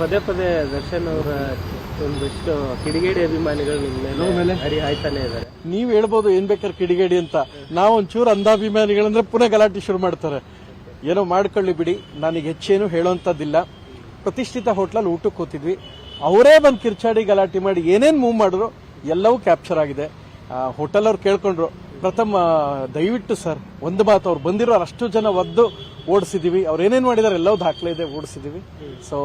ಪದೇ ಪದೇ ದರ್ಶನ್ ಅವರ ಒಂದಿಷ್ಟು ಕಿಡಿಗೇಡಿ ಅಭಿಮಾನಿಗಳು ನಿಮ್ಮ ಮೇಲೆ ಹರಿ ಹಾಯ್ತಾನೆ ಇದ್ದಾರೆ. ನೀವು ಹೇಳ್ಬೋದು ಏನ್ ಬೇಕಾದ್ರೆ ಕಿಡಿಗೇಡಿ ಅಂತ. ನಾವು ಒಂಚೂರು ಅಂಧಾಭಿಮಾನಿಗಳಂದ್ರೆ ಪುನಃ ಗಲಾಟೆ ಶುರು ಮಾಡ್ತಾರೆ. ಏನೋ ಮಾಡ್ಕೊಳ್ಳಿ ಬಿಡಿ. ನನಗೆ ಹೆಚ್ಚೇನು ಹೇಳೋಂಥದ್ದಿಲ್ಲ. ಪ್ರತಿಷ್ಠಿತ ಹೋಟ್ಲಲ್ಲಿ ಊಟಕ್ಕೆ ಕೂತಿದ್ವಿ. ಅವರೇ ಬಂದು ಕಿರ್ಚಾಡಿ ಗಲಾಟೆ ಮಾಡಿ ಏನೇನು ಮೂವ್ ಮಾಡಿದ್ರು ಎಲ್ಲವೂ ಕ್ಯಾಪ್ಚರ್ ಆಗಿದೆ. ಹೋಟೆಲ್ ಅವ್ರು ಕೇಳ್ಕೊಂಡ್ರು ಪ್ರಥಮ ದಯವಿಟ್ಟು ಸರ್ ಒಂದು ಮಾತು. ಅವ್ರು ಬಂದಿರೋ ಅಷ್ಟು ಜನ ಒದ್ದು ಓಡಿಸಿದೀವಿ. ಅವ್ರು ಏನೇನ್ ಮಾಡಿದಾರೆ ಎಲ್ಲವೂ ದಾಖಲೆ ಇದೆ, ಓಡಿಸಿದೀವಿ. ಸೊ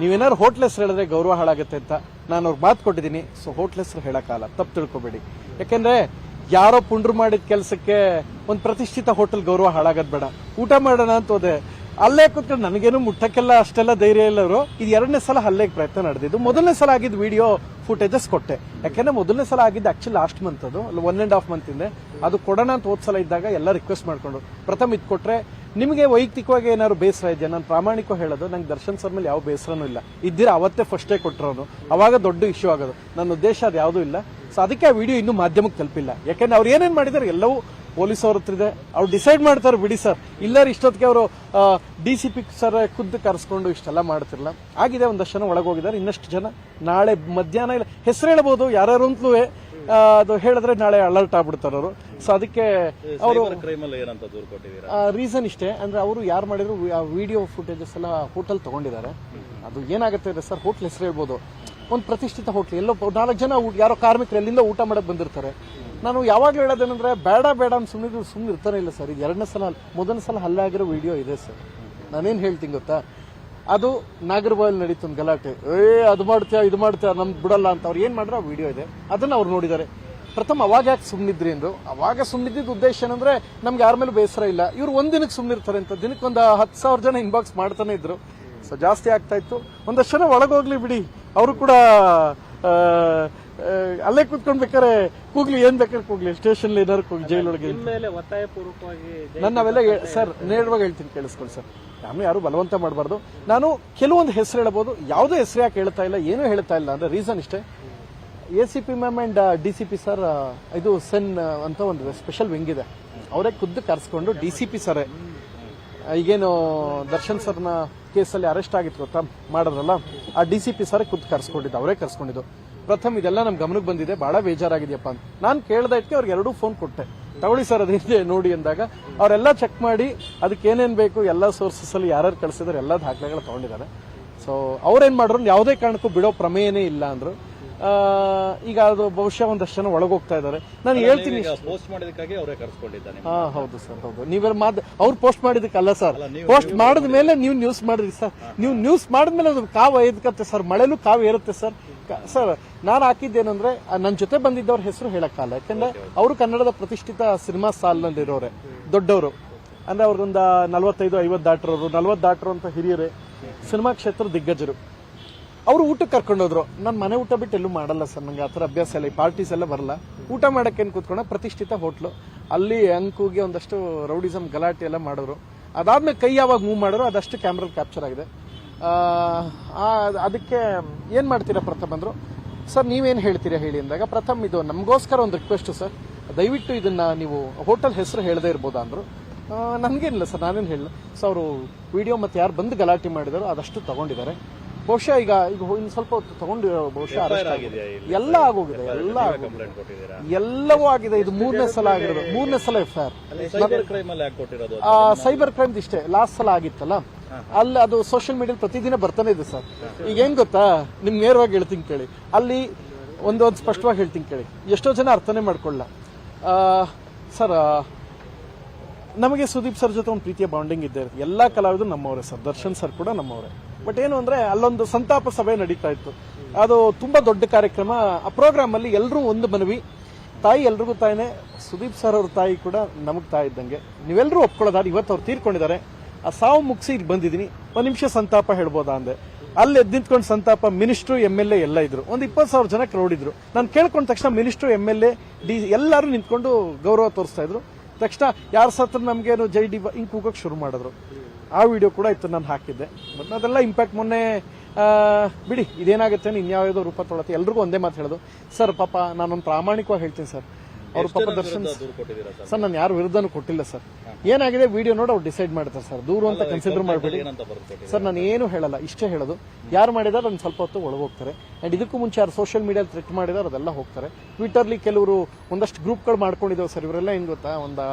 ನೀವೇನಾದ್ರು ಹೆಸರು ಹೇಳಿದ್ರೆ ಗೌರವ ಹಾಳಾಗುತ್ತೆ ಅಂತ ನಾನು ಅವ್ರಿಗೆ ಮಾತು ಕೊಟ್ಟಿದ್ದೀನಿ. ಸೊ ಹೆಸರು ಹೇಳಕ್ಕಾಗಲ್ಲ. ತಪ್ಪು ತಿಳ್ಕೊಬೇಡಿ. ಯಾಕೆಂದ್ರೆ ಯಾರೋ ಪುಂಡ್ರು ಮಾಡಿದ ಕೆಲಸಕ್ಕೆ ಒಂದು ಪ್ರತಿಷ್ಠಿತ ಹೋಟೆಲ್ ಗೌರವ ಹಾಳಾಗೋದು ಬೇಡ. ಊಟ ಮಾಡೋಣ ಅಂತ ಹೋದೆ. ಅಲ್ಲೇ ಕೂತ್ಕೊಂಡು ನನಗೇನು ಮುಟ್ಟಕ್ಕೆಲ್ಲ ಅಷ್ಟೆಲ್ಲ ಧೈರ್ಯ ಇಲ್ಲವರು ಇದು ಎರಡನೇ ಸಲ ಹಲ್ಲೆಗೆ ಪ್ರಯತ್ನ ನಡೆದಿದ್ದು. ಮೊದಲನೇ ಸಲ ಆಗಿದ್ದು ವಿಡಿಯೋ ಫುಟೇಜಸ್ ಕೊಟ್ಟೆ. ಯಾಕೆಂದ್ರೆ ಮೊದಲನೇ ಸಲ ಆಗಿದ್ದು ಆಕ್ಚುಲಿ ಲಾಸ್ಟ್ ಮಂತ್ ಅದು. ಒನ್ ಆ್ಯಂಡ್ ಹಾಫ್ ಮಂತ್ ಹಿಂದೆ. ಅದು ಕೊಡೋಣ ಅಂತ ಹೋದ್ ಸಲ ಇದ್ದಾಗ ಎಲ್ಲ ರಿಕ್ವೆಸ್ಟ್ ಮಾಡಿಕೊಂಡು. ಪ್ರಥಮ ಇದು ಕೊಟ್ರೆ ನಿಮಗೆ ವೈಯಕ್ತಿಕವಾಗಿ ಏನಾದ್ರು ಬೇಸರ ಇದೆಯಾ? ನಾನು ಪ್ರಾಮಾಣಿಕ ಹೇಳೋದು, ನಂಗೆ ದರ್ಶನ್ ಸರ್ ಮೇಲೆ ಯಾವ ಬೇಸರನೂ ಇಲ್ಲ. ಇದ್ದೀರಾ? ಅವತ್ತೇ ಫಸ್ಟೇ ಕೊಟ್ಟರೋನು ಅವಾಗ ದೊಡ್ಡ ಇಶ್ಯೂ ಆಗೋದು. ನನ್ನ ಉದ್ದೇಶ ಅದು ಯಾವುದೂ ಇಲ್ಲ. ಸೊ ಅದಕ್ಕೆ ಆ ವಿಡಿಯೋ ಇನ್ನೂ ಮಾಧ್ಯಮಕ್ಕೆ ತಲುಪಿಲ್ಲ. ಯಾಕೆಂದ್ರೆ ಅವ್ರು ಏನೇನು ಮಾಡಿದ್ದಾರೆ ಎಲ್ಲವೂ ಪೊಲೀಸ್ ಅವ್ರ ಹತ್ರ ಇದೆ. ಅವ್ರು ಡಿಸೈಡ್ ಮಾಡ್ತಾರೆ, ಬಿಡಿ ಸರ್. ಇಲ್ಲರ ಇಷ್ಟೊತ್ತಿಗೆ ಅವರು ಡಿ ಸಿ ಪಿ ಸರ್ ಖುದ್ದು ಕರೆಸ್ಕೊಂಡು ಇಷ್ಟೆಲ್ಲ ಮಾಡ್ತಿರಲ್ಲ. ಆಗಿದೆ ಒಂದಷ್ಟು ಜನ ಒಳಗೋಗಿದ್ದಾರೆ ಇನ್ನಷ್ಟು ಜನ. ನಾಳೆ ಮಧ್ಯಾಹ್ನ ಇಲ್ಲ. ಹೆಸರು ಹೇಳ್ಬೋದು ಯಾರ್ಯಾರು ಅಂತಲೂ ಅದು ಹೇಳಿದ್ರೆ ನಾಳೆ ಅಲರ್ಟ್ ಆಗ್ಬಿಡ್ತಾರೆ ಅವರು. ಸೊ ಅದಕ್ಕೆ ಅವರು ರೀಸನ್ ಇಷ್ಟೇ. ಅಂದ್ರೆ ಅವರು ಯಾರು ಮಾಡಿದ್ರು ವಿಡಿಯೋ ಫುಟೇಜಸ್ ಎಲ್ಲ ಹೋಟೆಲ್ ತಗೊಂಡಿದ್ದಾರೆ. ಅದು ಏನಾಗುತ್ತೆ ಸರ್ ಹೋಟ್ಲ್ ಹೆಸರು ಹೇಳ್ಬೋದು. ಒಂದು ಪ್ರತಿಷ್ಠಿತ ಹೋಟ್ಲ್ ಎಲ್ಲೋ ನಾಲ್ಕು ಜನ ಯಾರೋ ಕಾರ್ಮಿಕರು ಎಲ್ಲಿಂದ ಊಟ ಮಾಡಕ್ ಬಂದಿರ್ತಾರೆ. ನಾನು ಯಾವಾಗಲೂ ಹೇಳೋದೇನಂದ್ರೆ ಬೇಡ ಬೇಡ ಅಂತ ಸುಮ್ಮನೆ ಸುಮ್ಮನೆ ಇರ್ತಾನೆ ಇಲ್ಲ ಸರ್. ಇದು ಎರಡನೇ ಸಲ ಮೊದಲನೇ ಸಲ ಹಲ್ಲಾಗಿರೋ ವಿಡಿಯೋ ಇದೆ ಸರ್. ನಾನೇನು ಹೇಳ್ತೀನಿ ಗೊತ್ತಾ? ಅದು ನಾಗರಬಾಲ್ ನಡೀತು ಒಂದು ಗಲಾಟೆ. ಏ, ಅದು ಮಾಡ್ತೀಯ, ಇದು ಮಾಡ್ತೀಯ, ನಮ್ಗೆ ಬಿಡಲ್ಲ ಅಂತ ಅವ್ರು ಏನ್ ಮಾಡ್ರೆ? ಆ ವಿಡಿಯೋ ಇದೆ. ಅದನ್ನ ಅವ್ರು ನೋಡಿದ್ದಾರೆ. ಪ್ರಥಮ ಅವಾಗ ಯಾಕೆ ಸುಮ್ಮನಿದ್ರಿ ಅಂದ್ರು ಅವಾಗ ಸುಮ್ಮನಿದ್ದ ಉದ್ದೇಶ ಏನಂದ್ರೆ, ನಮ್ಗೆ ಯಾರ ಮೇಲೂ ಬೇಸರ ಇಲ್ಲ. ಇವ್ರು ಒಂದ್ ದಿನಕ್ಕೆ ಸುಮ್ಮನಿರ್ತಾರೆ ಅಂತ. ದಿನಕ್ಕೆ ಒಂದು ಹತ್ತು ಸಾವಿರ ಜನ ಇನ್ಬಾಕ್ಸ್ ಮಾಡ್ತಾನೆ ಇದ್ರು. ಸೊ ಜಾಸ್ತಿ ಆಗ್ತಾ ಇತ್ತು. ಒಂದಷ್ಟು ಜನ ಒಳಗೋಗ್ಲಿ ಬಿಡಿ. ಅವರು ಕೂಡ ಅಲ್ಲೇ ಕೂತ್ಕೊಂಡ್ ಬೇಕಾರೆ ಕೂಗ್ಲಿ ಏನ್ ಬೇಕಾದ್ರೆ ಕೂಗ್ಲಿ. ಸ್ಟೇಷನ್ ಏನಾರು ಕೂಗ್ಲಿ ಜೈಲೊಳಗೆ ಒಳಗೆ ಮೇಲೆ ಒತ್ತಾಯ ಪೂರ್ವಕವಾಗಿ ನನ್ನ ನಾವೆಲ್ಲ ಹೇ- ಸರ್ ನೇರವಾಗಿ ಹೇಳ್ತೀನಿ ಕೇಳಿಸ್ಕೊಳ್ಳಿ ಸರ್. ನಾನು ಯಾರು ಬಲವಂತ ಮಾಡಬಾರ್ದು. ನಾನು ಕೆಲವೊಂದು ಹೆಸರು ಹೇಳಬಹುದು ಯಾವುದೇ ಹೆಸರು ಯಾಕೆ ಹೇಳ್ತಾ ಇಲ್ಲ ಏನೂ ಹೇಳ್ತಾ ಇಲ್ಲ ಅಂದ್ರೆ ರೀಸನ್ ಇಷ್ಟೇ. A C P ma'am and D C P sir ಇದು ಸೆನ್ ಅಂತ ಒಂದು ಸ್ಪೆಷಲ್ ವಿಂಗ್ ಇದೆ. ಅವರೇ ಖುದ್ದು ಕರೆಸ್ಕೊಂಡು ಡಿ ಸಿ ಪಿ ಸರೇ ಈಗೇನು ದರ್ಶನ್ ಸರ್ನ ಕೇಸಲ್ಲಿ ಅರೆಸ್ಟ್ ಆಗಿತ್ತು ಗೊತ್ತಾ? ಮಾಡಿದ್ರಲ್ಲ? ಆ ಡಿ ಸಿ ಪಿ ಸರ್ ಖುದ್ದು ಕರ್ಸ್ಕೊಂಡಿದ್ದು. ಅವರೇ ಕರ್ಸ್ಕೊಂಡಿದ್ದು. ಪ್ರಥಮ್ ಇದೆಲ್ಲ ನಮ್ ಗಮನಕ್ಕೆ ಬಂದಿದೆ. ಬಹಳ ಬೇಜಾರಾಗಿದೆಯಪ್ಪ ಅಂತ. ನಾನು ಕೇಳ್ದ ಇಟ್ಕೆ ಅವ್ರಿಗೆ ಎರಡೂ ಫೋನ್ ಕೊಟ್ಟೆ. ತಗೊಳ್ಳಿ ಸರ್ ಅದಿದೆ ನೋಡಿ ಅಂದಾಗ ಅವರೆಲ್ಲ ಚೆಕ್ ಮಾಡಿ ಅದಕ್ಕೆ ಏನೇನ್ ಬೇಕು ಎಲ್ಲ ಸೋರ್ಸಸ್ ಅಲ್ಲಿ ಯಾರ್ಯಾರು ಕಳಿಸಿದ್ರೆ ಎಲ್ಲ ದಾಖಲೆಗಳು ತಗೊಂಡಿದ್ದಾರೆ. ಸೊ ಅವ್ರೇನ್ ಮಾಡ್ರು ಯಾವುದೇ ಕಾರಣಕ್ಕೂ ಬಿಡೋ ಪ್ರಮೇಯನೇ ಇಲ್ಲ ಅಂದ್ರು. ಈಗ ಅದು ಬಹುಶಃ ಒಂದಷ್ಟು ಜನ ಒಳಗೋಗ್ತಾ ಇದ್ದಾರೆ. ನಾನು ಹೇಳ್ತೀನಿ ಪೋಸ್ಟ್ ಮಾಡಿದಕ್ಕಾಗಿ ಅವರೇ ಕರ್ಸ್ಕೊಂಡಿದ್ದಾನೆ ಹಾ ಹೌದು ಸರ್ ಹೌದು. ನೀವೆಲ್ಲ ಮಾಡ್ ಅವ್ರು ಪೋಸ್ಟ್ ಮಾಡಿದಕ್ಕಲ್ಲ ಸರ್ ಪೋಸ್ಟ್ ಮಾಡಿದ ಮೇಲೆ ನೀವು ನ್ಯೂಸ್ ಮಾಡಿದ್ರಿ. ಸರ್ ನೀವು ನ್ಯೂಸ್ ಮಾಡಿದ್ಮೇಲೆ ಅದು ಕಾವು ಎದ್ಕತ್ತೆ ಸರ್ ಮಳೆನೂ ಕಾವು ಏರುತ್ತೆ ಸರ್ ಸರ್ ನಾನು ಹಾಕಿದ್ದೇನಂದ್ರೆ ನನ್ನ ಜೊತೆ ಬಂದಿದ್ದವ್ರ ಹೆಸರು ಹೇಳಕ್ಕಾಗಲ್ಲ ಯಾಕಂದ್ರೆ ಅವರು ಕನ್ನಡದ ಪ್ರತಿಷ್ಠಿತ ಸಿನಿಮಾ ಸಾಲಿನಲ್ಲಿರೋರೆ ದೊಡ್ಡವರು. ಅಂದ್ರೆ ಅವ್ರಿಗೊಂದ ನಲವತ್ತೈದು ಐವತ್ತು ದಾಟ್ರವರು ನಲವತ್ತು ದಾಟ್ರು ಅಂತ ಹಿರಿಯರೇ ಸಿನಿಮಾ ಕ್ಷೇತ್ರ ದಿಗ್ಗಜರು. ಅವರು ಊಟಕ್ಕೆ ಕರ್ಕೊಂಡೋದ್ರು ನನ್ನ ಮನೆ ಊಟ ಬಿಟ್ಟು ಎಲ್ಲೂ ಮಾಡಲ್ಲ ಸರ್ ನಂಗೆ ಆ ಥರ ಅಭ್ಯಾಸ ಇಲ್ಲ ಈ ಪಾರ್ಟೀಸ್ ಎಲ್ಲ ಬರಲ್ಲ. ಊಟ ಮಾಡಕ್ಕೆ ಏನು ಕೂತ್ಕೊಂಡ ಪ್ರತಿಷ್ಠಿತ ಹೋಟ್ಲು. ಅಲ್ಲಿ ಅಂಕುಗೆ ಒಂದಷ್ಟು ರೌಡಿಸಮ್ ಗಲಾಟೆ ಎಲ್ಲ ಮಾಡಿದ್ರು. ಅದಾದ್ಮೇಲೆ ಕೈ ಯಾವಾಗ ಮೂವ್ ಮಾಡಿದ್ರು ಅದಷ್ಟು ಕ್ಯಾಮ್ರಲ್ಲಿ ಕ್ಯಾಪ್ಚರ್ ಆಗಿದೆ. ಅದಕ್ಕೆ ಏನು ಮಾಡ್ತೀರಾ ಪ್ರಥಮ್ ಅಂದರು ಸರ್ ನೀವೇನು ಹೇಳ್ತೀರಾ ಹೇಳಿ ಅಂದಾಗ ಪ್ರಥಮ್ ಇದು ನಮಗೋಸ್ಕರ ಒಂದು ರಿಕ್ವೆಸ್ಟು ಸರ್. ದಯವಿಟ್ಟು ಇದನ್ನ ನೀವು ಹೋಟೆಲ್ ಹೆಸರು ಹೇಳದೇ ಇರ್ಬೋದಾ ಅಂದರು. ನನಗೇನಿಲ್ಲ ಸರ್ ನಾನೇನು ಹೇಳಿಲ್ಲ ಸೊ ಅವರು ವಿಡಿಯೋ ಮತ್ತು ಯಾರು ಬಂದು ಗಲಾಟೆ ಮಾಡಿದಾರೋ ಅದಷ್ಟು ತಗೊಂಡಿದ್ದಾರೆ. ಬಹುಶಃ ಈಗ ಈಗ ಇನ್ನು ಸ್ವಲ್ಪ ಹೊತ್ತು ತಗೊಂಡಿರೋ ಬಹುಶಃ. ಎಲ್ಲ ಆಗೋಗಿದೆ ಎಲ್ಲ ಆಗೋಗಿದೆ. ಎಲ್ಲವೂ ಆಗಿದೆ ಇದು ಮೂರನೇ ಸಲ ಆಗಿರೋದು ಮೂರನೇ ಸಲ F I R cyber crime ಅಲ್ಲಿ ಯಾಕೆ ಕೊಟ್ಟಿರೋದು ಸೈಬರ್ ಕ್ರೈಮ್ ಇಷ್ಟೇ ಲಾಸ್ಟ್ ಸಲ ಆಗಿತ್ತಲ್ಲ? ಅಲ್ಲಿ ಅದು ಸೋಷಿಯಲ್ ಮೀಡಿಯಾ ಪ್ರತಿದಿನ ಬರ್ತಾನೆ ಇದೆ ಸರ್. ಈಗ ಏನ್ ಗೊತ್ತಾ? ನಿಮ್ ನೇರವಾಗಿ ಹೇಳ್ತೀನಿ ಕೇಳಿ. ಅಲ್ಲಿ ಒಂದೊಂದು ಸ್ಪಷ್ಟವಾಗಿ ಹೇಳ್ತೀನಿ ಕೇಳಿ. ಎಷ್ಟೋ ಜನ ಅರ್ಥನೇ ಮಾಡ್ಕೊಳ್ಳ ಸರ್ ನಮಗೆ ಸುದೀಪ್ ಸರ್ ಜೊತೆ ಒಂದು ಪ್ರೀತಿಯ ಬಾಂಡಿಂಗ್ ಇದ್ದೇ ಇರುತ್ತೆ. ಎಲ್ಲಾ ಕಲಾವಿದರು ನಮ್ಮವರೇ ಸರ್. ದರ್ಶನ್ ಸರ್ ಕೂಡ ನಮ್ಮವರೇ. ಬಟ್ ಏನು ಅಂದ್ರೆ, ಅಲ್ಲೊಂದು ಸಂತಾಪ ಸಭೆ ನಡೀತಾ ಇತ್ತು. ಅದು ತುಂಬಾ ದೊಡ್ಡ ಕಾರ್ಯಕ್ರಮ. ಆ ಪ್ರೋಗ್ರಾಮ್ ಅಲ್ಲಿ ಎಲ್ಲರೂ ಒಂದು ಮನವಿ. ತಾಯಿ ಎಲ್ರಿಗೂ ತಾಯಿನೇ, ಸುದೀಪ್ ಸರ್ ಅವ್ರ ತಾಯಿ ಕೂಡ ನಮಗ್ ತಾಯಿ ಇದ್ದಂಗೆ. ನೀವೆಲ್ಲರೂ ಒಪ್ಕೊಳ್ಳೋದಾದ್ರೆ ಇವತ್ತು ಅವ್ರು ತೀರ್ಕೊಂಡಿದ್ದಾರೆ. ಆ ಸಾವು ಮುಗಿಸಿ ಇಲ್ಲಿ ಬಂದಿದ್ದೀನಿ. ಒಂದು ನಿಮಿಷ ಸಂತಾಪ ಹೇಳ್ಬೋದಾ ಅಂದೆ. ಅಲ್ಲಿ ಎದ್ದು ನಿಂತ್ಕೊಂಡು ಸಂತಾಪ ಮಿನಿಸ್ಟ್ರು, ಎಂ ಎಲ್ ಎ ಎಲ್ಲ ಇದ್ರು. ಒಂದು ಇಪ್ಪತ್ತು ಸಾವಿರ ಜನ ಕ್ರೌಡ್ ಇದ್ರು ನಾನು ಕೇಳ್ಕೊಂಡ ತಕ್ಷಣ minister, M L A, D, ಎಲ್ಲರೂ ನಿಂತ್ಕೊಂಡು ಗೌರವ ತೋರಿಸ್ತಾ ಇದ್ರು. ತಕ್ಷಣ ಯಾರು ಸತ್ರ ನಮಗೇನು ಜೈ ಡಿ ಹಿಂಗೆ ಕೂಗಕ್ ಶುರು ಮಾಡಿದ್ರು. ಆ ವಿಡಿಯೋ ಕೂಡ ಇತ್ತು ನಾನು ಹಾಕಿದ್ದೆ. ಬಟ್ ಅದೆಲ್ಲ ಇಂಪ್ಯಾಕ್ಟ್ ಮೊನ್ನೆ ಬಿಡಿ, ಇದೇನಾಗುತ್ತೆ ಇನ್ಯಾವುದೋ ರೂಪ ತೊಳತ್ತೆ. ಎಲ್ರಿಗೂ ಒಂದೇ ಮಾತು ಹೇಳೋದು. ಸರ್, ಪಾಪ ನಾನೊಂದು ಪ್ರಾಮಾಣಿಕವಾಗಿ ಹೇಳ್ತೀನಿ ಸರ್. ಅವ್ರ ಪಾಪ ದರ್ಶನ್ ಸರ್? ನಾನು ಯಾರು ವಿರುದ್ಧನೂ ಕೊಟ್ಟಿಲ್ಲ ಸರ್. ಏನಾಗಿದೆ? ವಿಡಿಯೋ ನೋಡಿ ಅವ್ರು ಡಿಸೈಡ್ ಮಾಡ್ತಾರೆ ಸರ್. ದೂರು ಅಂತ ಕನ್ಸಿಡರ್ ಮಾಡಬೇಡಿ. ಸರ್ ನಾನು ಏನು ಹೇಳಲ್ಲ ಇಷ್ಟೇ ಹೇಳೋದು. ಯಾರು ಮಾಡಿದಾರೆ ಒಂದು ಸ್ವಲ್ಪ ಹೊತ್ತು ಒಳಗೋಗ್ತಾರೆ. ಅಂಡ್ ಇದಕ್ಕೂ ಮುಂಚೆ ಯಾರು ಸೋಷಿಯಲ್ ಮೀಡಿಯಲ್ಲಿ ಥ್ರೆಟ್ ಮಾಡಿದಾರೆ ಅದೆಲ್ಲ ಹೋಗ್ತಾರೆ. ಟ್ವಿಟರ್ಲಿ ಕೆಲವರು ಒಂದಷ್ಟು ಗ್ರೂಪ್ಗಳು ಮಾಡ್ಕೊಂಡಿದ್ದಾವೆ ಸರ್. ಇವರೆಲ್ಲ ಏನು ಗೊತ್ತಾ? ಒಂದು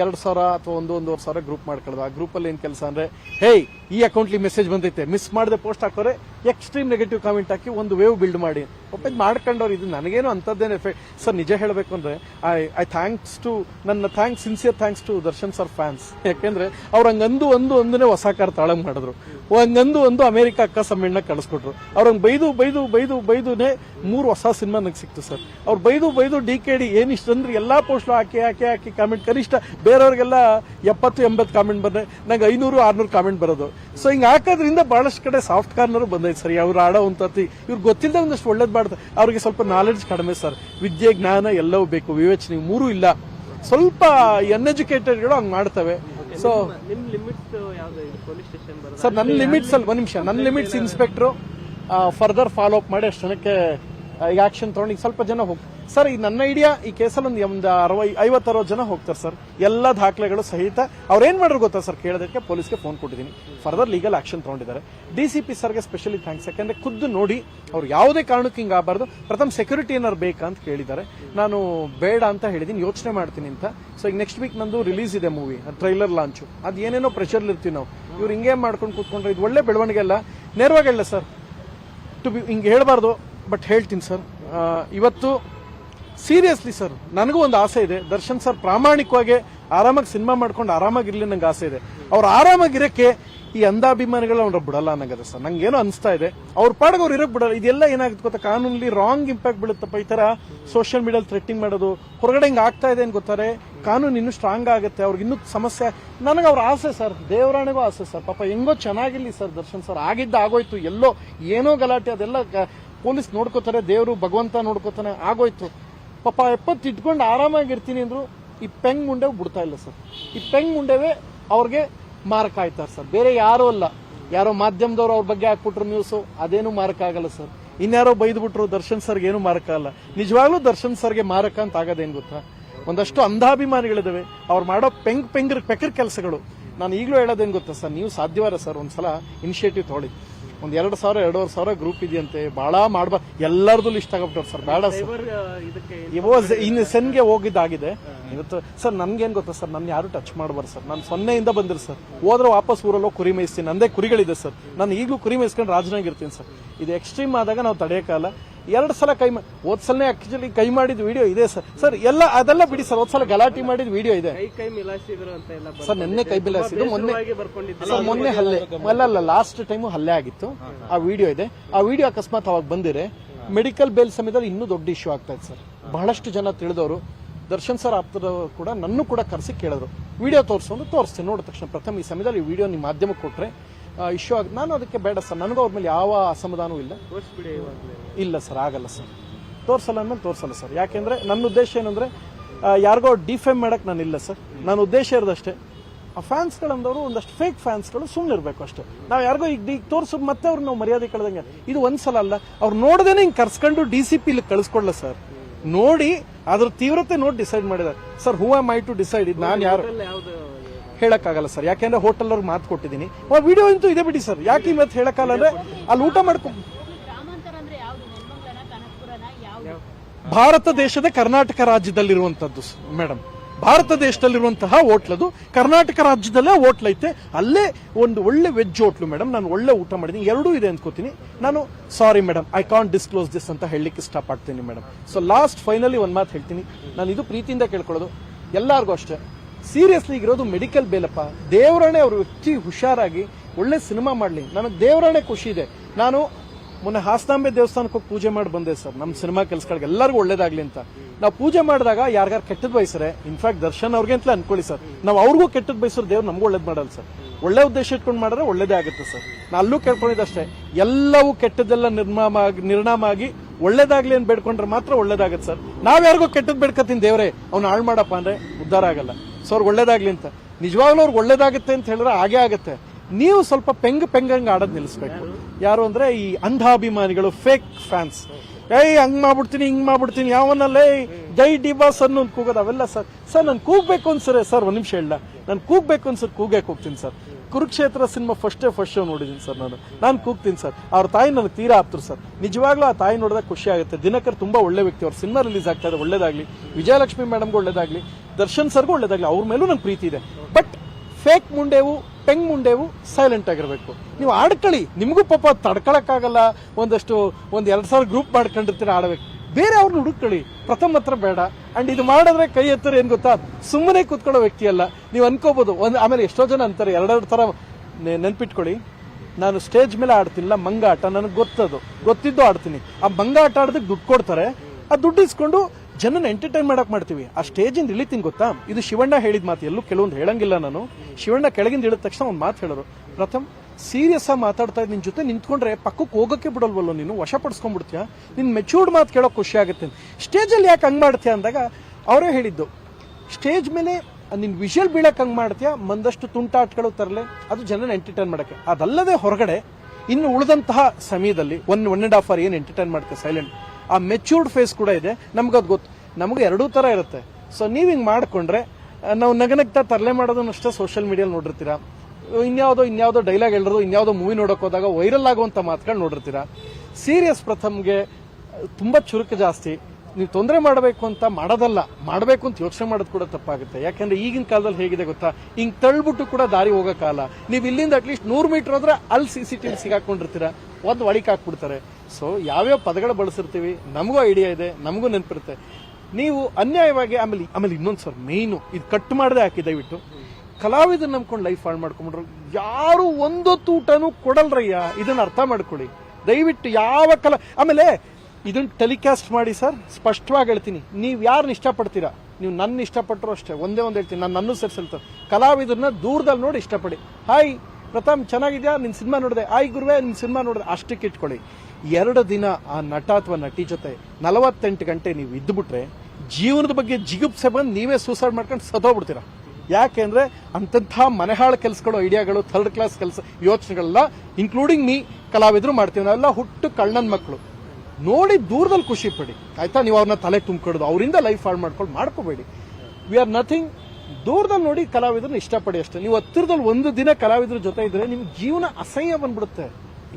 ಎರಡು ಸಾವಿರ ಅಥವಾ ಒಂದು ಒಂದೂವರೆ ಸಾವಿರ ಗ್ರೂಪ್ ಮಾಡ್ಕೊಳ್ಳೋದು. ಆ ಗ್ರೂಪಲ್ಲಿ ಏನು ಕೆಲಸ ಅಂದ್ರೆ ಹೇಯ್ ಈ ಅಕೌಂಟ್ಲಿ ಮೆಸೇಜ್ ಬಂದೈತೆ. ಮಿಸ್ ಮಾಡದೆ ಪೋಸ್ಟ್ ಹಾಕೋರೆ. ಎಕ್ಸ್ಟ್ರೀಮ್ ನೆಗೆಟಿವ್ ಕಾಮೆಂಟ್ ಹಾಕಿ ಒಂದು ವೇವ್ ಬಿಲ್ಡ್ ಮಾಡಿ. ಒಬ್ಬ ಮಾಡ್ಕೊಂಡವ್ರು ಇದು ನನಗೇನು ಅಂಥದ್ದೇನು ಎಫೆಕ್ಟ್ ಸರ್, ನಿಜ ಹೇಳಬೇಕು ಅಂದ್ರೆ ಐ ಐ ಥ್ಯಾಂಕ್ಸ್ ಟು ನನ್ನ thanks sincere thanks to Darshan sir fans ಯಾಕೆಂದ್ರೆ ಅವ್ರು ಹಂಗಂದು ಒಂದು ಒಂದನೇ ಹೊಸ ಕಾರ್ ತಾಳಂಗ್ ಮಾಡಿದ್ರು. ಹಂಗಂದು ಒಂದು ಅಮೆರಿಕ ಅಕ್ಕ ಸಮ್ಮೇಳನ ಕಳಿಸ್ಕೊಟ್ರು ಅವ್ರಂಗ್ ಬೈದು ಬೈದು ಬೈದು, ಬೈದುನೇ ಮೂರು ಹೊಸ ಸಿನಿಮಾ ನಂಗೆ ಸಿಕ್ತು ಸರ್. ಅವ್ರು ಬೈದು ಬೈದು ಡಿ ಕೆ ಡಿ ಏನಿಷ್ಟು ಅಂದ್ರೆ ಎಲ್ಲಾ ಪೋಸ್ಟ್ ಹಾಕಿ ಹಾಕಿ ಹಾಕಿ ಕಾಮೆಂಟ್ ಕನಿಷ್ಠ ಬೇರೆಯವ್ರಿಗೆಲ್ಲ ಎಪ್ಪತ್ತು, ಎಂಬತ್ತು ಕಾಮೆಂಟ್ ಬಂದ್ರೆ ನಂಗೆ ಐನೂರು, ಆರ್ನೂರು ಕಾಮೆಂಟ್ ಬರೋದು. ಸೊ ಹಿಂಗ್ ಹಾಕೋದ್ರಿಂದ ಬಹಳಷ್ಟು ಕಡೆ ಸಾಫ್ಟ್ ಕಾರ್ನರ್ ಬಂದೈತೆ ಸರ್. ಅವ್ರು ಆಡೋ ಅಂತತಿ, ಇವ್ರು ಗೊತ್ತಿಲ್ಲದೆ ಒಂದಷ್ಟು ಒಳ್ಳೇದು ಮಾಡ್ತಾರೆ. ಅವ್ರಿಗೆ ಸ್ವಲ್ಪ ನಾಲೆಡ್ಜ್ ಕಡಿಮೆ ಸರ್. ವಿದ್ಯೆ, ಜ್ಞಾನ ಎಲ್ಲವೂ ಬೇಕು. ವಿವೇಚನೆ ಮೂರೂ ಇಲ್ಲ. ಸ್ವಲ್ಪ ಅನ್ಎಜುಕೇಟೆಡ್ಗಳು ಹಂಗ್ ಮಾಡ್ತವೆ. ಸೊ ಸರ್ ನನ್ನ ಲಿಮಿಟ್ಸ್ ಅಲ್ಲಿ ಒಂದ್ ನಿಮಿಷ. ನನ್ನ limits inspector further follow up ಮಾಡಿ ಅಷ್ಟು ಜನಕ್ಕೆ ಈಗ ಆಕ್ಷನ್ ತಗೊಂಡು ಈಗ ಸ್ವಲ್ಪ ಜನ ಹೋಗ್ ಸರ್ ಈ ನನ್ನ ಐಡಿಯಾ ಈ ಕೇಸಲ್ಲಿ ಒಂದು ಒಂದು ಅರವೈ ಐವತ್ತರವತ್ತು ಜನ ಹೋಗ್ತಾರೆ ಸರ್ ಎಲ್ಲ ದಾಖಲೆಗಳು ಸಹಿತ ಅವ್ರು ಏನ್ ಮಾಡ್ರು ಗೊತ್ತಾ ಸರ್ ಕೇಳೋದಕ್ಕೆ ಪೊಲೀಸ್ಗೆ ಫೋನ್ ಕೊಟ್ಟಿದ್ದೀನಿ. ಫರ್ದರ್ ಲೀಗಲ್ ಆಕ್ಷನ್ ತಗೊಂಡಿದ್ದಾರೆ. ಡಿ ಸಿ ಪಿ ಸರ್ಗೆ ಸ್ಪೆಷಲಿ ಥ್ಯಾಂಕ್ಸ್ ಯಾಕಂದ್ರೆ ಖುದ್ದು ನೋಡಿ ಅವ್ರು ಯಾವುದೇ ಕಾರಣಕ್ಕೆ ಹಿಂಗೆ ಆಗಬಾರ್ದು. ಪ್ರಥಮ ಸೆಕ್ಯೂರಿಟಿ ಏನಾರು ಬೇಕಾ ಅಂತ ಕೇಳಿದ್ದಾರೆ. ನಾನು ಬೇಡ ಅಂತ ಹೇಳಿದ್ದೀನಿ ಯೋಚನೆ ಮಾಡ್ತೀನಿ ಅಂತ. ಸೊ ಈಗ ನೆಕ್ಸ್ಟ್ ವೀಕ್ ನಂದು ರಿಲೀಸ್ ಇದೆ ಮೂವಿ ಟ್ರೈಲರ್ ಲಾಂಚು ಅದು ಏನೇನೋ ಪ್ರೆಷರ್ ಇರ್ತೀವಿ ನಾವು. ಇವ್ರು ಹಿಂಗೆ ಮಾಡ್ಕೊಂಡು ಕೂತ್ಕೊಂಡ್ರೆ ಇದು ಒಳ್ಳೆ ಬೆಳವಣಿಗೆ ಅಲ್ಲ. ನೇರವಾಗಿ ಸರ್ ಟು ಬಿ ಹಿಂಗೆ ಹೇಳಬಾರ್ದು. ಬಟ್ ಹೇಳ್ತೀನಿ ಸರ್ ಇವತ್ತು ಸೀರಿಯಸ್ಲಿ ಸರ್, ನನಗೂ ಒಂದು ಆಸೆ ಇದೆ. ದರ್ಶನ್ ಸರ್ ಪ್ರಾಮಾಣಿಕವಾಗಿ ಆರಾಮಾಗಿ ಸಿನಿಮಾ ಮಾಡ್ಕೊಂಡು ಆರಾಮಾಗಿರ್ಲಿ ನಂಗೆ ಆಸೆ ಇದೆ. ಅವ್ರು ಆರಾಮಾಗಿರಕ್ಕೆ ಈ ಅಂಧಾಭಿಮಾನಿಗಳು ಅವ್ರ ಬಿಡಲ್ಲ ಅನ್ನಂಗದ ಸರ್. ನಂಗೆ ಏನೋ ಅನಿಸ್ತಾ ಇದೆ. ಅವ್ರ ಪಾಡಿಗೆ ಅವ್ರು ಇರೋಕ್ಕೆ ಬಿಡಲ್ಲ. ಇದೆಲ್ಲ ಏನಾಗುತ್ತೆ ಗೊತ್ತಾ? ಕಾನೂನಲ್ಲಿ ರಾಂಗ್ ಇಂಪ್ಯಾಕ್ಟ್ ಬೀಳುತ್ತಪ್ಪ. ಈ ಥರ ಸೋಷಿಯಲ್ ಮೀಡಿಯಲ್ಲಿ ಥ್ರೆಟ್ಟಿಂಗ್ ಮಾಡೋದು. ಹೊರಗಡೆ ಹಿಂಗೆ ಆಗ್ತಾ ಇದೆ ಅಂತ ಗೊತ್ತಾರೆ? ಕಾನೂನು ಇನ್ನೂ ಸ್ಟ್ರಾಂಗ್ ಆಗುತ್ತೆ. ಅವ್ರಿಗೆ ಇನ್ನೂ ಸಮಸ್ಯೆ. ನನಗೆ ಅವ್ರ ಆಸೆ ಸರ್. ದೇವರಾಣಿಗೂ ಆಸೆ ಸರ್. ಪಾಪ ಹೆಂಗೋ ಚೆನ್ನಾಗಿರ್ಲಿ ಸರ್ ದರ್ಶನ್ ಸರ್. ಆಗಿದ್ದ ಆಗೋಯ್ತು. ಎಲ್ಲೋ ಏನೋ ಗಲಾಟೆ. ಅದೆಲ್ಲ ಪೊಲೀಸ್ ನೋಡ್ಕೋತಾರೆ, ದೇವರು ಭಗವಂತ ನೋಡ್ಕೋತಾನೆ, ಆಗೋಯ್ತು. ಪಾಪ ಎಪ್ಪತ್ತು ಇಟ್ಕೊಂಡು ಆರಾಮಾಗಿರ್ತೀನಿ ಅಂದ್ರು, ಈ ಪೆಂಗ್ ಮುಂಡೆ ಬಿಡ್ತಾ ಇಲ್ಲ ಸರ್. ಈ ಪೆಂಗ್ ಮುಂಡೆವೇ ಅವ್ರಿಗೆ ಮಾರಕ ಆಯ್ತಾರೆ ಸರ್. ಬೇರೆ ಯಾರೂ ಅಲ್ಲ. ಯಾರೋ ಮಾಧ್ಯಮದವ್ರು ಅವ್ರ ಬಗ್ಗೆ ಹಾಕ್ಬಿಟ್ರು ನ್ಯೂಸು ಅದೇನು ಮಾರಕ ಆಗಲ್ಲ ಸರ್. ಇನ್ಯಾರೋ ಬೈದ್ಬಿಟ್ರು ದರ್ಶನ್ ಸರ್ಗೆ ಏನು ಮಾರಕ ಅಲ್ಲ. ನಿಜವಾಗ್ಲೂ ದರ್ಶನ್ ಸರ್ಗೆ ಮಾರಕ ಅಂತ ಆಗೋದೇನು ಗೊತ್ತಾ? ಒಂದಷ್ಟು ಅಂಧಾಭಿಮಾನಿಗಳಿದಾವೆ. ಅವ್ರು ಮಾಡೋ ಪೆಂಗ್ ಪೆಂಗ್ ಪೆಕರ್ ಕೆಲಸಗಳು. ನಾನು ಈಗಲೂ ಹೇಳೋದೇನು ಗೊತ್ತಾ ಸರ್? ನೀವು ಸಾಧ್ಯವಾರ ಸರ್ ಒಂದ್ಸಲ ಇನಿಷಿಯೇಟಿವ್ ತೊಗೊಳ್ಳಿ. ಒಂದು ಎರಡು ಸಾವಿರ ಎರಡೂವರೆ ಸಾವಿರ ಗ್ರೂಪ್ ಇದೆಯಂತೆ. ಭಾಳ ಮಾಡ್ಬಾರ್ದು ಎಲ್ಲರದು ಲಿಸ್ಟ್ ಆಗ್ಬಿಟ್ಟಾರೆ ಸರ್. ಬೇಡ ಸರ್. ಇನ್ನು ಸೆನ್ಗೆ ಹೋಗಿದ್ದಾಗಿದೆ. ಇವತ್ತು ಸರ್ ನನ್ಗೇನ್ ಗೊತ್ತಾ ಸರ್? ನಾನು ಯಾರು ಟಚ್ ಮಾಡಬಾರ್ದು ಸರ್. ನಾನು ಸೊನ್ನೆಯಿಂದ ಬಂದಿರಿ ಸರ್. ಹೋದ್ರೆ ವಾಪಸ್ ಊರಲ್ಲೋ ಕುರಿ ಮೇಯಿಸ್ತೀನಿ. ನಂದೇ ಕುರಿಗಳಿದೆ ಸರ್. ನಾನು ಈಗಲೂ ಕುರಿ ಮೇಯಿಸ್ಕೊಂಡು ರಾಜನಾಗಿರ್ತೀನಿ ಸರ್. ಇದು ಎಕ್ಸ್ಟ್ರೀಮ್ ಆದಾಗ ನಾವು ತಡೆಯಕ್ಕಾಗಲ್ಲ ಎರಡು ಸಲ ಕೈ ಹೋದ ಸಲನೇ ಆಕ್ಚುಲಿ ಕೈ ಮಾಡಿದ ವಿಡಿಯೋ ಇದೆ ಸರ್. ಸರ್ ಎಲ್ಲ ಅದೆಲ್ಲ ಬಿಡಿ ಸರ್. ಹೋದ್ ಸಲ ಗಲಾಟೆ ಮಾಡಿದ ವಿಡಿಯೋ ಇದೆ. ಸರ್ ನಿನ್ನೆ ಕೈ ಬಿಲಾಸಿದ್ರು ಮೊನ್ನೆ ಸರ್ ಮೊನ್ನೆ ಹಲ್ಲೆ ಅಲ್ಲ ಅಲ್ಲ ಲಾಸ್ಟ್ ಟೈಮು ಹಲ್ಲೆ ಆಗಿತ್ತು. ಆ ವಿಡಿಯೋ ಇದೆ. ಆ ವಿಡಿಯೋ ಅಕಸ್ಮಾತ್ ಅವಾಗ ಬಂದಿರೆ ಮೆಡಿಕಲ್ ಬೇಲ್ ಸಮಯದಲ್ಲಿ ಇನ್ನೂ ದೊಡ್ಡ ಇಶ್ಯೂ ಆಗ್ತಾ ಇದೆ ಸರ್. ಬಹಳಷ್ಟು ಜನ ತಿಳಿದವರು ದರ್ಶನ್ ಸರ್ ಆಪ್ತರು ಕೂಡ ನನ್ನೂ ಕೂಡ ಕರೆಸಿ ಕೇಳಿದ್ರು. ವಿಡಿಯೋ ತೋರಿಸೋದು ತೋರಿಸ್ತೀನಿ. ನೋಡಿದ ತಕ್ಷಣ ಪ್ರಥಮ ಈ ಸಮಯದಲ್ಲಿ ಈ ವಿಡಿಯೋ ನಿಮ್ಮ ಮಾಧ್ಯಮಕ್ಕೆ ಕೊಟ್ರೆ ಇಶ್ಯೂ ಆಗ ನಾನು ಅದಕ್ಕೆ ಬೇಡ ಸರ್. ನನಗೂ ಅವ್ರ ಮೇಲೆ ಯಾವ ಅಸಮಾಧಾನವೂ ಇಲ್ಲ. ಇಲ್ಲ ಸರ್ ಆಗಲ್ಲ ಸರ್. ತೋರ್ಸಲ್ಲ ಅಂದ್ಮೇಲೆ ತೋರ್ಸಲ್ಲ ಸರ್. ಯಾಕೆಂದ್ರೆ ನನ್ನ ಉದ್ದೇಶ ಏನಂದ್ರೆ ಯಾರಿಗೋ ಡಿಫೇಮ್ ಮಾಡಕ್ ನಾನು ಇಲ್ಲ ಸರ್. ನನ್ನ ಉದ್ದೇಶ ಇರೋದಷ್ಟೇ ಆ ಫ್ಯಾನ್ಸ್ಗಳಂದವರು ಒಂದಷ್ಟು ಫೇಕ್ ಫ್ಯಾನ್ಸ್ಗಳು ಸುಮ್ಮನೆ ಇರಬೇಕು ಅಷ್ಟೇ. ನಾವು ಯಾರಿಗೋ ಈಗ ಈಗ ತೋರ್ಸು ಮತ್ತೆ ಅವ್ರು ನಾವು ಮರ್ಯಾದೆ ಕಳೆದಂಗೆ. ಇದು ಒಂದ್ಸಲ ಅಲ್ಲ ಅವ್ರು ನೋಡ್ದೇನೆ ಹಿಂಗೆ ಕರ್ಸ್ಕೊಂಡು ಡಿ ಸಿ ಪಿ ಇಲ್ಲಿ ಕಳಿಸ್ಕೊಡ್ಲ ಸರ್. ನೋಡಿ ಅದ್ರ ತೀವ್ರತೆ ನೋಡಿ ಡಿಸೈಡ್ ಮಾಡಿದ್ದಾರೆ sir who am I to decide ಇದು ನಾನು ಯಾರು? ಹೇಳಕ್ಕಾಗಲ್ಲ ಸರ್. ಯಾಕೆಂದ್ರೆ ಹೋಟೆಲ್ ಅವ್ರಿಗೆ ಮಾತು ಕೊಟ್ಟಿದ್ದೀನಿ. ವಿಡಿಯೋ ಅಂತೂ ಇದೆ ಬಿಡಿ ಸರ್. ಯಾಕೆ ಇವತ್ತು ಹೇಳಕ್ಕಾಗಲ್ಲ ಅಂದ್ರೆ ಅಲ್ಲಿ ಊಟ ಮಾಡ್ಕೊ ಭಾರತ ದೇಶದ ಕರ್ನಾಟಕ ರಾಜ್ಯದಲ್ಲಿರುವಂತದ್ದು ಮೇಡಮ್ ಭಾರತ ದೇಶದಲ್ಲಿರುವಂತಹ ಅದು. ಕರ್ನಾಟಕ ರಾಜ್ಯದಲ್ಲೇ ಹೋಟ್ಲ್ ಐತೆ. ಅಲ್ಲೇ ಒಂದು ಒಳ್ಳೆ ವೆಜ್ ಹೋಟ್ಲು ಮೇಡಮ್ ನಾನು ಒಳ್ಳೆ ಊಟ ಮಾಡಿದ್ದೀನಿ. ಎರಡೂ ಇದೆ ಅಂದ್ಕೋತೀನಿ ನಾನು sorry madam I can't disclose this ಅಂತ ಹೇಳಲಿಕ್ಕೆ ಇಷ್ಟಪಡ್ತೀನಿ ಮೇಡಮ್ ಸೊ ಲಾಸ್ಟ್ ಫೈನಲಿ ಒಂದು ಮಾತು ಹೇಳ್ತೀನಿ. ನಾನು ಇದು ಪ್ರೀತಿಯಿಂದ ಕೇಳ್ಕೊಳ್ಳೋದು. ಎಲ್ಲರಿಗೂ ಅಷ್ಟೇ. ಸೀರಿಯಸ್ಲಿ ಇರೋದು ಮೆಡಿಕಲ್ ಬೇಲಪ್ಪ. ದೇವರಾಣೆ ಅವರು ವ್ಯಕ್ತಿ ಹುಷಾರಾಗಿ ಒಳ್ಳೆ ಸಿನಿಮಾ ಮಾಡಲಿ. ನನಗೆ ದೇವರಾಣೆ ಖುಷಿ ಇದೆ. ನಾನು ಮೊನ್ನೆ ಹಾಸನಾಂಬೆ ದೇವಸ್ಥಾನಕ್ಕೆ ಹೋಗಿ ಪೂಜೆ ಮಾಡಿ ಬಂದೆ ಸರ್. ನಮ್ಮ ಸಿನಿಮಾ ಕೆಲಸಗಳಿಗೆ ಎಲ್ಲರಿಗೂ ಒಳ್ಳೇದಾಗಲಿ ಅಂತ. ನಾವು ಪೂಜೆ ಮಾಡಿದಾಗ ಯಾರ್ಯಾರು ಕೆಟ್ಟದ್ ಬಯಸ್ರೆ ಇನ್ಫ್ಯಾಕ್ಟ್ ದರ್ಶನ್ ಅವ್ರಿಗೆ ಅಂತಲೇ ಅನ್ಕೊಳ್ಳಿ ಸರ್. ನಾವು ಅವ್ರಿಗೂ ಕೆಟ್ಟದ್ ಬಯಸೋರು ದೇವ್ರು ನಮಗೂ ಒಳ್ಳೇದು ಮಾಡಲ್ಲ ಸರ್. ಒಳ್ಳೆ ಉದ್ದೇಶ ಇಟ್ಕೊಂಡು ಮಾಡಿದ್ರೆ ಒಳ್ಳೇದೇ ಆಗುತ್ತೆ ಸರ್. ನಾನು ಅಲ್ಲೂ ಕೇಳ್ಕೊಂಡಿದ್ದಷ್ಟೇ ಎಲ್ಲವೂ ಕೆಟ್ಟದ್ದೆಲ್ಲ ನಿರ್ಮಾಮ ಆಗಿ ನಿರ್ಣಾಮ ಆಗಿ ಒಳ್ಳೇದಾಗ್ಲಿ ಅಂತ ಬೇಡ್ಕೊಂಡ್ರೆ ಮಾತ್ರ ಒಳ್ಳೇದಾಗತ್ತೆ ಸರ್. ನಾವ್ಯಾರಿಗೂ ಕೆಟ್ಟದ್ ಬೇಡ್ಕತ್ತೀನಿ ದೇವ್ರೆ. ಅವ್ನು ಹಾಳು ಮಾಡಪ್ಪ ಅಂದ್ರೆ ಉದ್ಧಾರ ಆಗಲ್ಲ. ಸೊ ಅವ್ರಿಗೆ ಒಳ್ಳೇದಾಗ್ಲಿ ಅಂತ. ನಿಜವಾಗ್ಲೂ ಅವ್ರಿಗೆ ಒಳ್ಳೇದಾಗುತ್ತೆ ಅಂತ ಹೇಳಿದ್ರೆ ಹಾಗೆ ಆಗುತ್ತೆ. ನೀವು ಸ್ವಲ್ಪ ಪೆಂಗ್ ಪೆಂಗಂಗೆ ಆಡೋದು ನಿಲ್ಲಿಸ್ಬೇಕು ಯಾರು ಅಂದ್ರೆ ಈ ಅಂಧಾಭಿಮಾನಿಗಳು ಫೇಕ್ ಫ್ಯಾನ್ಸ್ ಏಯ್, ಹಂಗೆ ಮಾಡ್ಬಿಡ್ತೀನಿ, ಹಿಂಗ್ ಮಾಡ್ಬಿಡ್ತೀನಿ, ಯಾವನಲ್ಲೇ, ಜೈ ಡಿಬಾ ಸರ್ ಒಂದು ಕೂಗೋದು ಅವೆಲ್ಲ ಸರ್ ಸರ್, ನಾನು ಕೂಗ್ಬೇಕು ಅನ್ಸರೆ ಸರ್, ಒಂದು ನಿಮಿಷ ಹೇಳ. ನಾನು ಕೂಗ್ಬೇಕು ಅನ್ಸರ್ ಕೂಗೇ ಕೂಗ್ತೀನಿ ಸರ್. ಕುರುಕ್ಷೇತ್ರ ಸಿನಿಮಾ ಫಸ್ಟೇ ಫಸ್ಟ್ ಶೋ ನೋಡಿದ್ದೀನಿ ಸರ್, ನಾನು. ನಾನು ಕೂಗ್ತೀನಿ, ಸರ್. ಅವ್ರ ತಾಯಿ ನನಗೆ ತೀರಾ ಆಪ್ತರು, ಸರ್. ನಿಜವಾಗ್ಲೂ ಆ ತಾಯಿ ನೋಡಿದಾಗ ಖುಷಿ ಆಗುತ್ತೆ. ದಿನಕರ್ ತುಂಬಾ ಒಳ್ಳೆ ವ್ಯಕ್ತಿ. ಅವ್ರ ಸಿನಿಮಾ ರಿಲೀಸ್ ಆಗ್ತಾ ಇದೆ, ಒಳ್ಳೇದಾಗ್ಲಿ. ವಿಜಯಲಕ್ಷ್ಮಿ ಮೇಡಮ್ಗೆ ಒಳ್ಳೇದಾಗ್ಲಿ. ದರ್ಶನ್ ಸರ್ಗೂ ಒಳ್ಳೇದಾಗಲಿ, ಅವ್ರ ಮೇಲೂ ನಂಗೆ ಪ್ರೀತಿ ಇದೆ. ಬಟ್ ಫೇಕ್ ಮುಂಡೆವು ಪೆಂಗ್ ಮುಂಡೆವು ಸೈಲೆಂಟ್ ಆಗಿರಬೇಕು. ನೀವು ಆಡ್ಕೊಳ್ಳಿ. ನಿಮಗೂ ಪಾಪ ತಡ್ಕೊಳಕ್ಕಾಗಲ್ಲ. ಒಂದಷ್ಟು, ಒಂದು ಎರಡು ಸಾವಿರ ಗ್ರೂಪ್ ಮಾಡ್ಕೊಂಡಿರ್ತೀರ, ಆಡಬೇಕು. ಬೇರೆ ಅವ್ರನ್ನ ಹುಡುಕೊಳ್ಳಿ ಪ್ರಥಮ ಹತ್ರ ಬೇಡ. ಅಂಡ್ ಇದು ಮಾಡಿದ್ರೆ ಕೈ ಎತ್ತರ ಏನು ಗೊತ್ತಾ? ಸುಮ್ಮನೆ ಕೂತ್ಕೊಳ್ಳೋ ವ್ಯಕ್ತಿ ಅಲ್ಲ. ನೀವು ಅನ್ಕೋಬಹುದು ಒಂದು, ಆಮೇಲೆ ಎಷ್ಟೋ ಜನ ಅಂತಾರೆ, ಎರಡೆರಡು ಥರ ನೆನ್ಪಿಟ್ಕೊಳ್ಳಿ. ನಾನು ಸ್ಟೇಜ್ ಮೇಲೆ ಆಡ್ತಿಲ್ಲ, ಮಂಗ ಆಟ, ನನಗೆ ಗೊತ್ತದು. ಗೊತ್ತಿದ್ದು ಆಡ್ತೀನಿ. ಆ ಮಂಗ ಆಟ ಆಡೋದಕ್ಕೆ ದುಡ್ಡು ಕೊಡ್ತಾರೆ. ಆ ದುಡ್ಡು ಇಸ್ಕೊಂಡು ಜನನ ಎಂಟರ್ಟೈನ್ ಮಾಡಕ್ ಮಾಡ್ತೀವಿ. ಆ ಸ್ಟೇಜಿಂದ ಇಳಿತೀನಿ ಗೊತ್ತಾ? ಇದು ಶಿವಣ್ಣ ಹೇಳಿದ ಮಾತು. ಎಲ್ಲೂ ಕೆಲವೊಂದು ಹೇಳಂಗಿಲ್ಲ ನಾನು. ಶಿವಣ್ಣ ಕೆಳಗಿಂದ ಇಳಿದ ತಕ್ಷಣ ಒಂದು ಮಾತು ಹೇಳೋರು. ಪ್ರಥಮ್ ಸೀರಿಯಸ್ ಆಗಿ ಮಾತಾಡ್ತಾ ನಿನ್ ಜೊತೆ ನಿಂತ್ಕೊಂಡ್ರೆ ಪಕ್ಕಕ್ಕೆ ಹೋಗಕ್ಕೆ ಬಿಡಲ್ವಲ್ಲ ನೀನು? ವಶಪಡಿಸ್ಕೊಂಡ್ಬಿಡ್ತೀಯ ನಿನ್ ಮೆಚೂರ್ಡ್ ಮಾತು ಕೇಳೋ ಖುಷಿ ಆಗುತ್ತೆ. ಸ್ಟೇಜಲ್ಲಿ ಯಾಕೆ ಹಂಗೆ ಮಾಡ್ತೀಯ ಅಂದಾಗ, ಅವರೇ ಹೇಳಿದ್ದು ಸ್ಟೇಜ್ ಮೇಲೆ ನಿನ್ ವಿಷಲ್ ಬೀಳಕ್ಕೆ ಹಂಗೆ ಮಾಡ್ತೀಯ? ಮಂದಷ್ಟು ತುಂಟಾಟಗಳು ತರಲೆ. ಅದು ಜನನ ಎಂಟರ್ಟೈನ್ ಮಾಡಕ್ಕೆ. ಅದಲ್ಲದೆ ಹೊರಗಡೆ, ಇನ್ನು ಉಳಿದಂತಹ ಸಮಯದಲ್ಲಿ one one and half hour ಏನು ಎಂಟರ್ಟೈನ್ ಮಾಡ್ತೀಯ? ಸೈಲೆಂಟ್ ಆ ಮೆಚ್ಯೂರ್ಡ್ ಫೇಸ್ ಕೂಡ ಇದೆ. ನಮ್ಗದು ಗೊತ್ತು. ನಮಗೆ ಎರಡೂ ಥರ ಇರುತ್ತೆ. ಸೊ ನೀವು ಹಿಂಗೆ ಮಾಡಿಕೊಂಡ್ರೆ ನಾವು ನಗನಗ್ತಾ ತರಲೆ ಮಾಡೋದನ್ನು ಅಷ್ಟೇ ಸೋಷಿಯಲ್ ಮೀಡಿಯಲ್ಲಿ ನೋಡಿರ್ತೀರಾ? ಇನ್ಯಾವುದೋ ಇನ್ಯಾವುದೋ ಡೈಲಾಗ್ ಹೇಳಿರೋದು, ಇನ್ಯಾವುದೋ ಮೂವಿ ನೋಡೋಕೆ ಹೋದಾಗ ವೈರಲ್ ಆಗುವಂಥ ಮಾತುಗಳು ನೋಡಿರ್ತೀರಾ? ಸೀರಿಯಸ್ ಪ್ರಥಮ್ಗೆ ತುಂಬ ಚುರುಕು ಜಾಸ್ತಿ. ನೀವು ತೊಂದರೆ ಮಾಡಬೇಕು ಅಂತ ಮಾಡೋದಲ್ಲ, ಮಾಡಬೇಕು ಅಂತ ಯೋಚನೆ ಮಾಡೋದು ಕೂಡ ತಪ್ಪಾಗುತ್ತೆ. ಯಾಕಂದ್ರೆ ಈಗಿನ ಕಾಲದಲ್ಲಿ ಹೇಗಿದೆ ಗೊತ್ತಾ? ಹಿಂಗ್ ತಳ್ಬಿಟ್ಟು ಕೂಡ ದಾರಿ ಹೋಗೋ ಕಾಲ. ನೀವು ಇಲ್ಲಿಂದ ಅಟ್ಲೀಸ್ಟ್ ನೂರು ಮೀಟರ್ ಹೋದ್ರೆ ಅಲ್ಲಿ ಸಿ ಸಿ ಟಿ ವಿ ಸಿಗಾಕೊಂಡಿರ್ತೀರಾ? ಒಂದು ಒಳಿಕೆ ಹಾಕ್ಬಿಡ್ತಾರೆ. ಸೊ ಯಾವ್ಯಾವ ಪದಗಳು ಬಳಸಿರ್ತೀವಿ? ನಮಗೂ ಐಡಿಯಾ ಇದೆ, ನಮಗೂ ನೆನಪಿರುತ್ತೆ. ನೀವು ಅನ್ಯಾಯವಾಗಿ ಆಮೇಲೆ ಆಮೇಲೆ ಇನ್ನೊಂದು ಸರ್ ಮೇಯ್ನು ಇದು ಕಟ್ ಮಾಡದೆ ಹಾಕಿ ದಯವಿಟ್ಟು. ಕಲಾವಿದನ್ನ ನಂಬ್ಕೊಂಡು ಲೈಫ್ ಹಾಳು ಮಾಡ್ಕೊಂಡ್ರು ಯಾರು ಒಂದೊತ್ತು ಊಟನೂ ಕೊಡಲ್ರಯ್ಯ? ಇದನ್ನ ಅರ್ಥ ಮಾಡ್ಕೊಳ್ಳಿ. ದಯವಿಟ್ಟು ಯಾವ ಕಲಾ ಆಮೇಲೆ ಇದನ್ನ ಟೆಲಿಕಾಸ್ಟ್ ಮಾಡಿ ಸರ್ ಸ್ಪಷ್ಟವಾಗಿ ಹೇಳ್ತೀನಿ. ನೀವು ಯಾರನ್ನ ಇಷ್ಟಪಡ್ತೀರಾ? ನೀವು ನನ್ನ ಇಷ್ಟಪಟ್ಟರು ಅಷ್ಟೇ. ಒಂದೇ ಒಂದು ಹೇಳ್ತೀನಿ. ನಾನು ನನ್ನ ಸೇರಿಸಲ್ತು. ಕಲಾವಿದರನ್ನ ದೂರದಲ್ಲಿ ನೋಡಿ ಇಷ್ಟಪಡಿ. ಹಾಯ್ ಪ್ರಥಮ್ ಚೆನ್ನಾಗಿದ್ಯಾ? ನಿನ್ನ ಸಿನಿಮಾ ನೋಡಿದೆ. ಆಯ್ ಗುರುವೆ ನಿಮ್ಮ ಸಿನಿಮಾ ನೋಡಿದೆ. ಅಷ್ಟಕ್ಕೆ ಇಟ್ಕೊಳ್ಳಿ. ಎರಡು ದಿನ ಆ ನಟ ಅಥವಾ ನಟಿ ಜೊತೆ ನಲವತ್ತೆಂಟು ಗಂಟೆ ನೀವು ಇದ್ದುಬಿಟ್ರೆ ಜೀವನದ ಬಗ್ಗೆ ಜಿಗುಪ್ಸೆ ಬಂದು ನೀವೇ ಸೂಸೈಡ್ ಮಾಡ್ಕೊಂಡು ಸತ್ತೋಗ್ಬಿಡ್ತೀರಾ? ಯಾಕೆಂದ್ರೆ ಅಂತಂಥ ಮನೆಹಾಳ ಕೆಲಸಗಳು, ಐಡಿಯಾಗಳು ಥರ್ಡ್ ಕ್ಲಾಸ್ ಕೆಲಸ ಯೋಚನೆಗಳೆಲ್ಲ ಇನ್ಕ್ಲೂಡಿಂಗ್ ಮೀ ಕಲಾವಿದರು ಮಾಡ್ತೀವಿ. ನಾವೆಲ್ಲ ಹುಟ್ಟು ಕಳ್ಳನ ಮಕ್ಕಳು ನೋಡಿ ದೂರದಲ್ಲಿ ಖುಷಿ ಪಡಿ. ಆಯ್ತಾ? ನೀವು ಅವ್ರನ್ನ ತಲೆ ತುಂಬಿಕೊಡೋದು, ಅವರಿಂದ ಲೈಫ್ ಹಾಳು ಮಾಡ್ಕೊಂಡು ಮಾಡ್ಕೋಬೇಡಿ. ವಿ ಆರ್ ನಥಿಂಗ್ ದೂರದಲ್ಲಿ ನೋಡಿ ಕಲಾವಿದ್ರನ್ನ ಇಷ್ಟಪಡಿ ಅಷ್ಟೇ. ನೀವು ಹತ್ತಿರದಲ್ಲಿ ಒಂದು ದಿನ ಕಲಾವಿದ್ರ ಜೊತೆ ಇದ್ರೆ ನಿಮ್ ಜೀವನ ಅಸಹ್ಯ ಬಂದ್ಬಿಡುತ್ತೆ.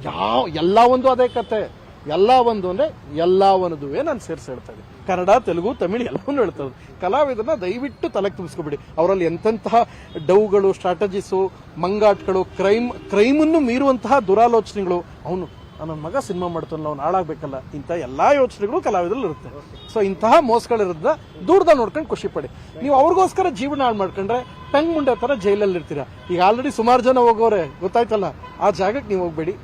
ಯಾವ, ಎಲ್ಲ ಒಂದು ಅದೇ ಕತೆ. ಎಲ್ಲ ಒಂದು ಅಂದ್ರೆ ಎಲ್ಲ ಒಂದು ನಾನು ಸೇರಿಸಿ ಹೇಳ್ತಾ ಇದ್ದೀನಿ. ಕನ್ನಡ, ತೆಲುಗು, ತಮಿಳು ಎಲ್ಲವನ್ನೂ ಹೇಳ್ತಾ ಕಲಾವಿದರನ್ನ ದಯವಿಟ್ಟು ತಲೆಗೆ ತುಂಬಿಸ್ಕೊಬಿಡಿ. ಅವರಲ್ಲಿ ಎಂತೆಂತಹ ಡೌಗಳು ಸ್ಟ್ರಾಟಜಿಸು ಮಂಗಾಟ್ಗಳು ಕ್ರೈಮ್ ಕ್ರೈಮನ್ನು ಮೀರುವಂತಹ ದುರಾಲೋಚನೆಗಳು, ಅವನು ನನ್ನ ಮಗ ಸಿನಿಮಾ ಮಾಡ್ತಾನಲ್ಲ ಅವ್ನು ಹಾಳಾಗ್ಬೇಕಲ್ಲ. ಇಂಥ ಎಲ್ಲಾ ಯೋಚನೆಗಳು ಕಲಾವಿದ್ರಲ್ಲಿ ಇರುತ್ತೆ. ಸೊ ಇಂತಹ ಮೋಸಗಳಿರೋದ್ನ ದೂರದ ನೋಡ್ಕೊಂಡು ಖುಷಿ ಪಡಿ. ನೀವು ಅವ್ರಿಗೋಸ್ಕರ ಜೀವನ ಹಾಳು ಮಾಡ್ಕೊಂಡ್ರೆ ತಂಗ್ ಮುಂಡೆ ತರ ಜೈಲಲ್ಲಿ ಇರ್ತೀರಾ. ಈಗ ಆಲ್ರೆಡಿ ಸುಮಾರು ಜನ ಹೋಗೋರೆ ಗೊತ್ತಾಯ್ತಲ್ಲ? ಆ ಜಾಗಕ್ಕೆ ನೀವು ಹೋಗ್ಬೇಡಿ.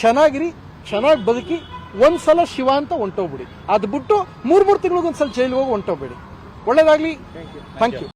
ಚೆನ್ನಾಗಿರಿ ಚೆನ್ನಾಗಿ ಬದುಕಿ ಒಂದ್ಸಲ ಶಿವ ಅಂತ ಹೊಂಟೋಗ್ಬಿಡಿ. ಅದು ಬಿಟ್ಟು ಮೂರ್ ಮೂರ್ ತಿಂಗಳಿಗೊಂದ್ಸಲ ಜೈಲಿಗೆ ಹೋಗಿ ಹೊಂಟೋಗ್ಬೇಡಿ. ಒಳ್ಳೇದಾಗ್ಲಿ. Thank you